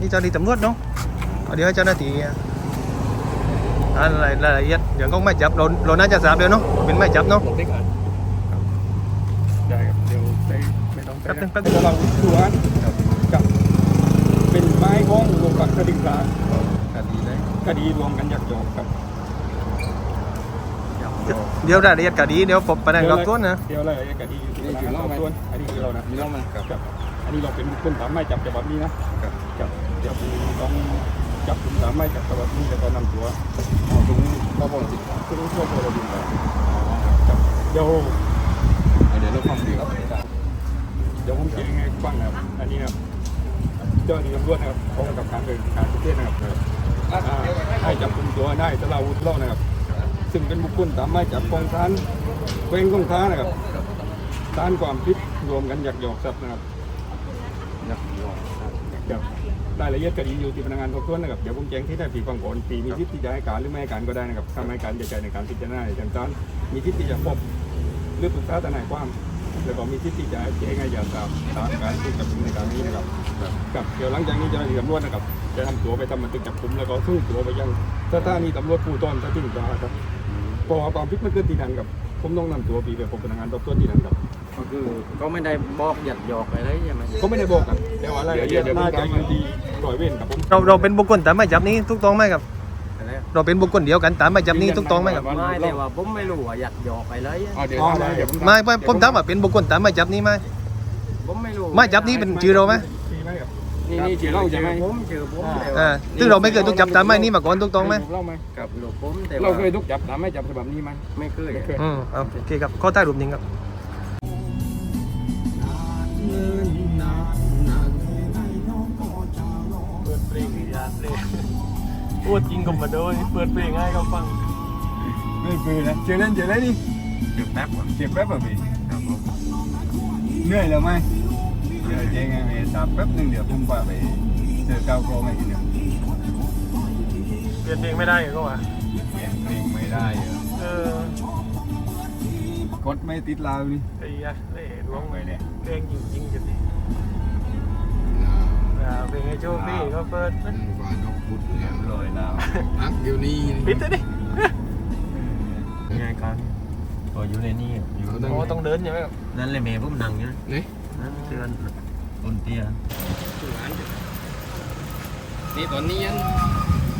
นี่เจ้าหน้าที่ตำรวจเนาะเอาเดี๋ยวให้เจ้าหน้าที่อ่านรายรายละเอียดอย่างก็ไม่จับเราเราน่าจะทราบเดี๋ยวเนาะเป็นไม่จับเนาะผมได้กันได้ครับเดี๋ยวไปไม่ต้องไปแป๊บนึงนะแป๊บนึงเดี๋ยวเราดูว่ากับเป็นไม้ของรวมกับคดีกลางคดีได้คดีรวมกันยักยอกครับเดี๋ยวรายละเอียดคดีเดี๋ยวผมไปนั่งรับทวนนะเดี๋ยวอะไรคดีอยู่ที่พนักงานสอบสวนอันนี้คือเรานะมีเล่ามันครับครับอันนี้เราเป็นคนตามหมายจับฉบับนี้นะครับครับ เดี๋ยวต้องจับกลุ่มตามหมายจับฉบับนี้แล้วก็นำตัวอ๋อตรงข้อมูลสิขึ้นทั่วตัวเราบินไปครับเดี๋ยวเดี๋ยวเราฟังดีครับเดี๋ยวผมเขียนให้ฟังนะครับอันนี้นะครับเจ้าหน้าที่ตำรวจนะครับเขากำกับการเดินการประเทศนะครับให้จับกลุ่มตัวได้ตลาวุธเล่านะครับ ซึ่งเป็นบุคคลตามหมายจับกองทานเวงกองท้านะครับฐานความผิดรวมกันอยักหยอกทรัพย์นะครับอยักหยอกเดี๋ยว รายละเอียดคดีอยู่ที่พนักงานสอบสวนนะครับเดี๋ยวผมแจ้งที่ได้ปีฟังก่อนปีมีสิทธิ์ที่จะให้การหรือไม่ให้การก็ได้นะครับถ้าไม่ให้การจะใช้ในการพิจารณาในทางการมีสิทธิ์ที่จะพบหรือปรึกษาทนายความแล้วก็มีสิทธิ์ที่จะแจ้งให้ยาทราบตามการที่จับกุมในการนี้นะครับกับเดี๋ยวหลังจากนี้เจะมีตำรวจนะครับจะนำตัวไปทำบันทึกจับกุมแล้วก็ส่งตัวไปยังสถานีตำรวจภูธรสถิงจาครับเพราะว่าความผิดมันเกิดที่นั่นครับผมต้องนำตัวปีไปพบพนักงานสอบสวนที่นั่นครับก็คือก็ไม่ได้บอกหยัดหยอกอะไรใช่ไหมเขาไม่ได้บอกครับแต่ว่ารายละเอียดน่าจะอยู่ที่ ร้อยเวรครับผมเราเราเป็นบุคคลตามไม่จับนี้ถูกต้องไหมครับ อะไรเราเป็นบุคคลเดียวกันตามไม่จับนี้ถูกต้องไหมครับ ไม่แต่ว่าผมไม่รู้ว่าหยัดหยอกอะไรอ๋อเดี๋ยวเดี๋ยวผมไม่ไม่ผมถามว่าเป็นบุคคลตามไม่จับนี้ไหมผมไม่รู้ไม่จับนี้เป็นชื่อเราไหมมีไหมครับนี่นี่ชื่อเราใช่ไหมผมชื่อผมอ่าซึ่งเราไม่เคยถูกจับตามไม่นี้มาก่อนถูกต้องไหมเล่าไหมกับลูกผมแต่เราเคยถูกจับตามไม่จับฉบับนี้ไหมไม่เคยไม่เคย อืมเอาโอเคครับข้อใต้รูปหนึ่งครับ พูดจริงกับมาด้วยเปิดเพลงให้เขาฟังไม่ปืนนะเจอเล่นเจอเล่นนี่เดี๋ยวแป๊บก่อนเจ็บแป๊บแบบนี้เหนื่อยแล้วไหมเดี๋ยวเจ๊งไงไปตามแป๊บนึงเดี๋ยวผมว่าไปเจอก้าวโกงไงทีเดียวเปลี่ยนเพลงไม่ได้ก็ว่าเปลี่ยนเพลงไม่ได้เหรอเออกดไม่ติดลาวนี่ไอ้ยะเล่ดวงไปเนี่ยเพลงจริงๆกัน ดิอ่าเพลงไอ้โชคพี่ก็เปิดว่านกพุทธเรียบร้อยแล้วนักเดี๋ยวนี้ปิดเลยดิงานการก็อยู่ในนี้อยู่โอ้ต้องเดินใช่ไหมครับนั่นเลยแม่ผมนั่งอยู่นี่นั่นเตือนคนเตี้ยนี่ตอนนี้ยัง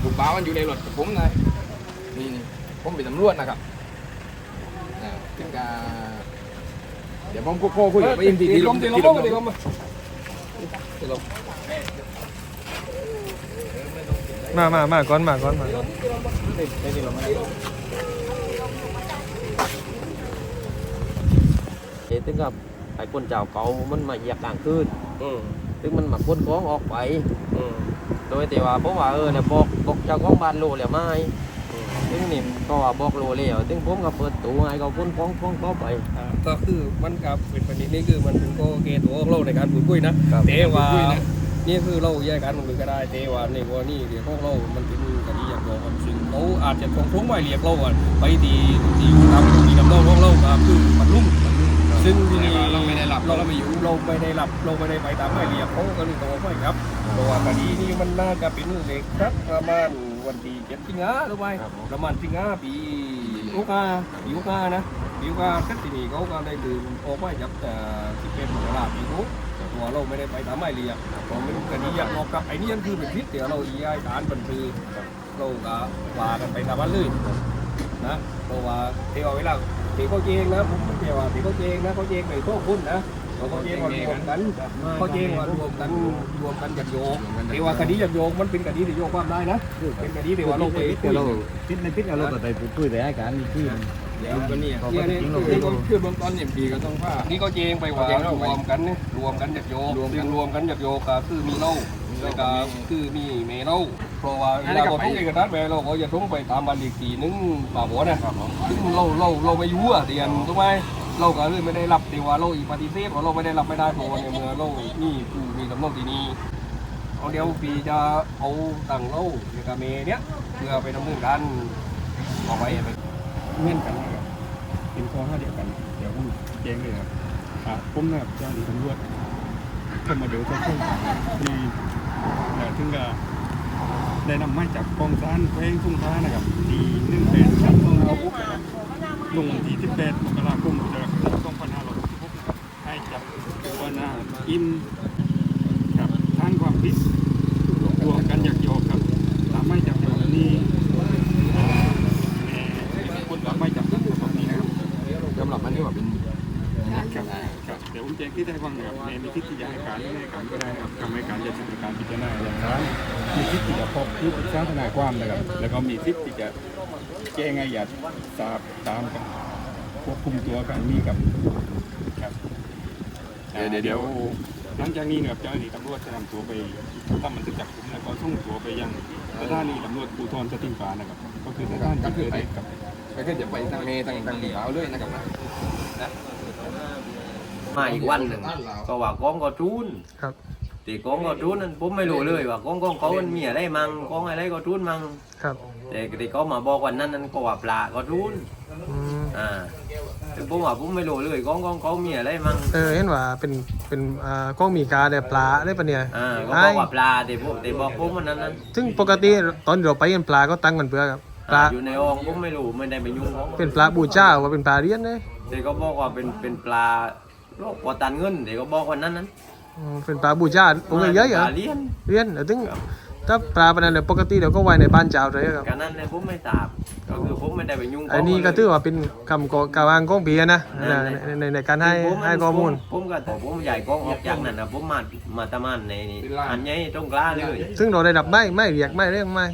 บุกบ้ามันอยู่ในรถกับผมเลยนี่นี่ผมเป็นตำรวจนะครับอ่าถึงกาเดี๋ยวผมก็โค้คุยกับไปอินทีทีลมทีลมทีลมทีลม มามามาก่อนมาก่อนมาก่อนเถึงกับไอ้คนเจ้าเก่ามันมาเหยียบกลางคืนถึงมันมาพ้นของออกไปโดยแต่ว่าผมว่าเออเนี่ยบอกบอกเจ้าของบ้านโลแล้วไม่ถึงนี่ก็ว่าบอกโลแล้วถึงผมก็เปิดตู้ให้เขาพ้นของของเขาไปก็คือมันกับเป็นประเด็นนี้คือมันเป็นก็เกตัวของเราในการพูดคุยนะแต่ว่า นี่คือเราแยกกันมันก็ได้แต่ว่าในวันนี้เดี๋ยวของเรา มันเป็นคดีอย่างเดียวซึ่งเขาอาจจะทงทงไว้เรียกเราอะไปตีตีทำตีดำเนินของเราก็คือมันลุ่มซึ่งที่นี้เราไม่ได้หลับเราไม่อยู่เราไม่ได้หลับเราไม่ได้ไปตามหมายเรียกเขาก็เลยโทรไปครับเพราะว่าคดีนี้มันน่าจะเป็นเด็กครับประมาณวันที่เจ็ดสิงหาหรือไม่ประมาณสิงหาปีหกาปีกานะดีว่าทัศนีเขาก็ได้ดื่มโอ้ไม่จับแต่ที่เป็นตลาดปีนุ ตัวเราไม่ได้ไปตามไม่เรียกเพราะมันคดีอยากบอกกับไอ้นี่คือเป็นพิษเดี๋ยวเราอีไอฐานบันทึกเราก็ว่ากันไปตามนั้นเลยนะเพราะว่าเที่ยวเวลาตีเขาเจงนะผมไม่เที่ยวว่าตีเขาเจงนะเขาเจงไปโทษคุณนะเขาเจงว่ารวมกันเขาเจงว่ารวมกันรวมกันจักโยกแต่ว่าคดีจักโยกมันเป็นคดีที่โยกความได้นะเป็นคดีเที่ว่าเราไปคุยพิษในพิษเราก็ไปพูดคุยไปให้การมีที่ เดี๋ยวก็เนี่ยเนี่ยเนี่ยนี่ก็คือเบื้องต้นเนี่ยปีก็ต้องว่านี่ก็เจงไปว่ารวมกันเนี่ยรวมกันจากโยกซึ่งรวมกันจากโยกก็คือมีเหล้าแล้วก็คือมีเมเหล้าเพราะว่าเวลาเราต้องเอกสารไปเราก็จะต้องไปตามบันอีกทีนึงป่าหัวนะซึ่งเราเราเราไม่อยู่อะเดียนถูกไหมเราก็เลยไม่ได้รับแต่ว่าเราอีกปฏิเสธว่าเราไม่ได้รับไม่ได้เพราะว่าในเมื่อเรานี่คือมีสำนองที่นี่เอาเดี๋ยวปีจะเอาตังค์เราในกาเมเนี้ยเพื่อไปดำเนินการเอาไว้ไป เงื่อนกันนะครับเป็นข้อห้าเดียวกัน เดี๋ยวผมแจ้งเลยครับอ่าผมนะครับเจ้าหน้าที่ตำรวจเข้ามาเดี๋ยวจะช่วยที่แล้วถึงก็ได้นำไม้จากกองสารแขวงทุ่งท้านะครับที่หนึ่งเป็นชั้นของเราปุ๊บนะครับลงวันที่18มกราคมพุทธศักราช2566นะครับให้จับตัวนางอิมกับทานความผิดรวมกันยักยอกครับตามไม้จับยอกนี้อ่าแม่เป็นคนตามไม้จับยอกแบบนี้นะครับ ยอมรับมันที่ว่าเป็น ครับ ครับเดี๋ยวผมแจ้งที่ได้ฟังนะครับในมีทิศที่จะให้การหรือไม่ให้การก็ได้นะครับทำให้การจะดำเนินการพิจารณาอย่างช้ามีทิศที่จะพบผู้ปรึกษาทนายความนะครับ แล้วก็มีทิศที่จะแจ้งให้ญาติทราบตามกับควบคุมตัวกันมีกับครับอ่าเดี๋ยวเดี๋ยวหลังจากนี้นะครับเจ้าหน้าที่ตำรวจจะนำตัวไปทำบันทึกจับกุมแล้วก็ส่งตัวไปยังสถานีตำรวจภูธรสติงฟ้านะครับ ก็คือสถานที่เกิดเหตุกับไม่ก็จะไปทางเมทางทางเหลาวเลยนะครับนะ มาอีกวันหนึ่งก็ว่ากองก็ทุนครับตีกองก็ทุนนั้นผมไม่รู้เลยว่ากองกองเขามันมีอะไรมั่งกองอะไรก็ทุนมั่งครับแต่ที่เขามาบอกวันนั้นนั้นก็ว่าปลาก็ทุนอืมอ่าแต่ผมว่าผมไม่รู้เลยกองกองเขามีอะไรมั่งเออเห็นว่าเป็นเป็นอ่ากล้องมีกาแต่ปลาได้ปะเนี่ยอ่าก็ไอ้บอกว่าปลาแต่ผมแต่บอกผมวันนั้นนั้นซึ่งปกติตอนเราไปกันปลาก็ตั้งกันเพื่อครับปลาอ่าอยู่ในอ่องผมไม่รู้ไม่ได้ไปยุ่งเขาเป็นปลาบูจ้าว่าเป็นปลาเลี้ยนเลยแต่ก็บอกว่าเป็นเป็นปลา โลกปอตันเงินแต่ก็บอกวันนั้นนั้นอืมเป็นปลาบูจ้าโอ้ยเยอะเหรปอลาเลี้ยนเลี้ยนเออถึงถ้าปลาปนนั้นเนี่ยปกติเดี๋ยวก็ไว้ในบ้านเจ้าเลยครับการนั้นเลยผมไม่ทราบก็คือผมไม่ได้ไปยุ่งเขาอันนี้ก็ถือว่าเป็นคำกล่าวอ้างของปีนะในในในในการให้ผมนให้ข้อมูลผผมก็แต่ผมใหญ่กองออกจากนั้นนะผมมามาตะมันในนี่อันนี้ตรงกล้าเลย ซึ่งเราได้รับไม่ไม่เรียกไม่เรื่องไม่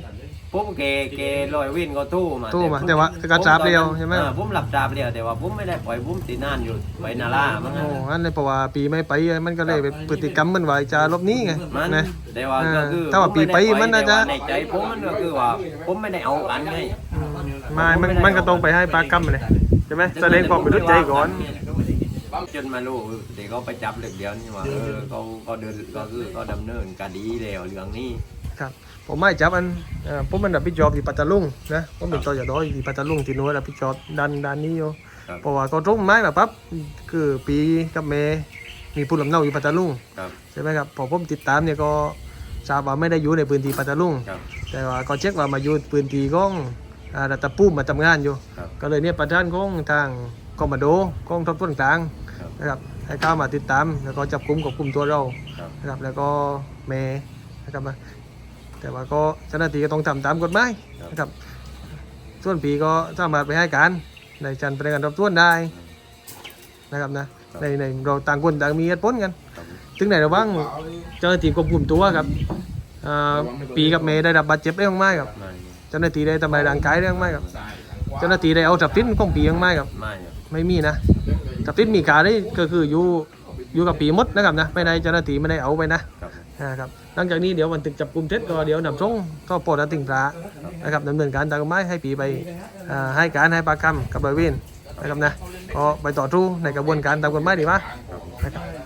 ผมเกเกลอยวินก็ตู้มาตู้มาแต่ว่าการจับเดียวใช่ไหมอ่าผมหลับจับเดียวแต่ว่าผมไม่ได้ปล่อยผมตีนานอยู่ไปนาล่ามั้งโอ้อันนี้เพราะว่าปีไม่ไปมันก็เลยเป็นพฤติกรรมมันว่าจะลบหนี้ไงมันนะแต่ว่าก็คือถ้าว่าปีไปมันน่าจะแต่ว่ในใจผมมันก็คือว่าผมไม่ได้เอากันไงไม่มันมันก็ต้องไปให้ปลากรรมเลยใช่ไหมแสดงความบริสุทธิ์ใจก่อนจนมารู้เดี๋ยวเขาไปจับเด็กเดียวนี่ว่าเออเขาเขาเดินก็คือเขาดำเนินคดีแล้วเรื่องนี้ครับ ผมไม่จับอันเอ่อผมมันรับผิดชอบที่ปัตตาลุงนะผมเป็นตัวอย่าด้อยที่ปัตตาลุงที่หนู้นรับผิดชอบด้านด้านนี้อยู่ครับเพราะว่าเขาตรงไม้แบบปั๊บคือปีกับเมย์มีผู้ลำเนาอยู่ปัตตาลุงครับใช่ไหมครับพอผมติดตามเนี่ยก็ทราบว่าไม่ได้อยู่ในพื้นที่ปัตตาลุงครับแต่ว่าก็เช็คว่ามาอยู่พื้นที่ของอ่ารัตปุ้มมาทำงานอยู่ครับก็เลยเนี่ยประธานของทางคอมมานโดกองทัพต้นกลางครับนะครับให้เข้ามาติดตามแล้วก็จับกลุ่มกับกลุ่มตัวเราครับนะครับแล้วก็เมย์นะครับมา แต่ว่าก็เจ้าหน้าที่ก็ต้องทำตามกฎหมายนะครับ ส่วนปีก็สามารถไปให้การในชั้นพนักงานสอบสวนได้นะครับนะในในเราต่างคนต่างมีเหตุผลกันครับถึงไหนระว่างเจ้าหน้าที่ควบคุมตัวครับอ่าปีกับเมย์ได้รับบาดเจ็บได้บ้างไหมครับไม่เจ้าหน้าที่ได้ทำลายร่างกายได้บ้างไหมครับ เจ้าหน้าที่ได้เอาทรัพย์สินของปีบ้างไหมครับไม่ครับ ไม่มีนะทรัพย์สินมีการได้ก็คืออยู่อยู่กับปีหมดนะครับนะ ไม่ได้เจ้าหน้าที่ไม่ได้เอาไปนะครับ นะครับหลังจากนี้เดี๋ยววันตึกจับกลุ่มเท็จก็เดี๋ยวนำส่งก็ปลดติงปลานะครับดำเนินการตามกฎหมายให้ปีไปให้การให้ปากคำกับร้อยเวรนะครับนะก็ไปต่อทู้ในกระบวนการตามกฎหมายดีไหมนะครับ